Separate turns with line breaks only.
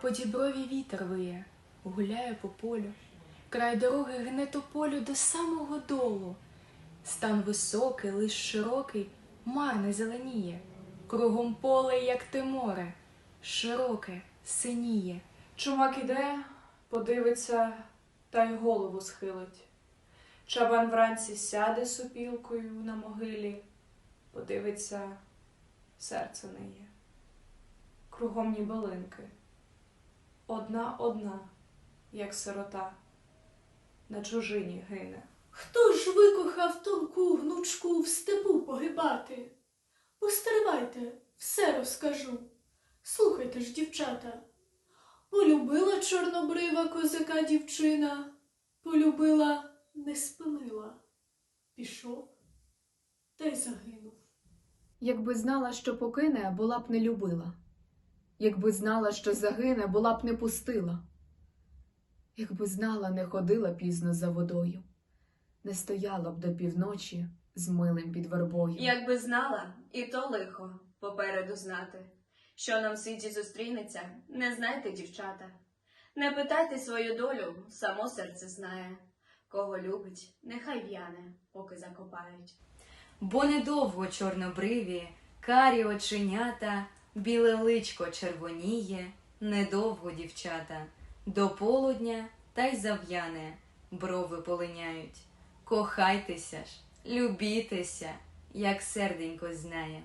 По діброві вітер виє, гуляє по полю, край дороги гне тополю до самого долу. Стан високий, лиш широкий, марне зеленіє, кругом поле, як те море, широке, синіє.
Чумак іде, подивиться та й голову схилить. Чабан вранці сяде сопілкою на могилі, подивиться, серце не є. Кругом ні балинки. Одна одна, як сирота, на чужині гине.
Хто ж викохав тонку гнучку в степу погибати? Постривайте, все розкажу. Слухайте ж, дівчата. Полюбила чорнобрива козака дівчина, полюбила, не спинила. Пішов та й загинув.
Якби знала, що покине, була б не любила. Якби знала, що загине, була б не пустила. Якби знала, не ходила пізно за водою, не стояла б до півночі з милим під вербою.
Якби знала, і то лихо попереду знати, що нам в світі зустрінеться, не знайте, дівчата. Не питайте свою долю, само серце знає. Кого любить, нехай в'яне, поки закопають.
Бо недовго чорнобриві, карі оченята, біле личко червоніє, недовго дівчата, до полудня та й зав'яне, брови полиняють. Кохайтеся ж, любітеся, як серденько знає.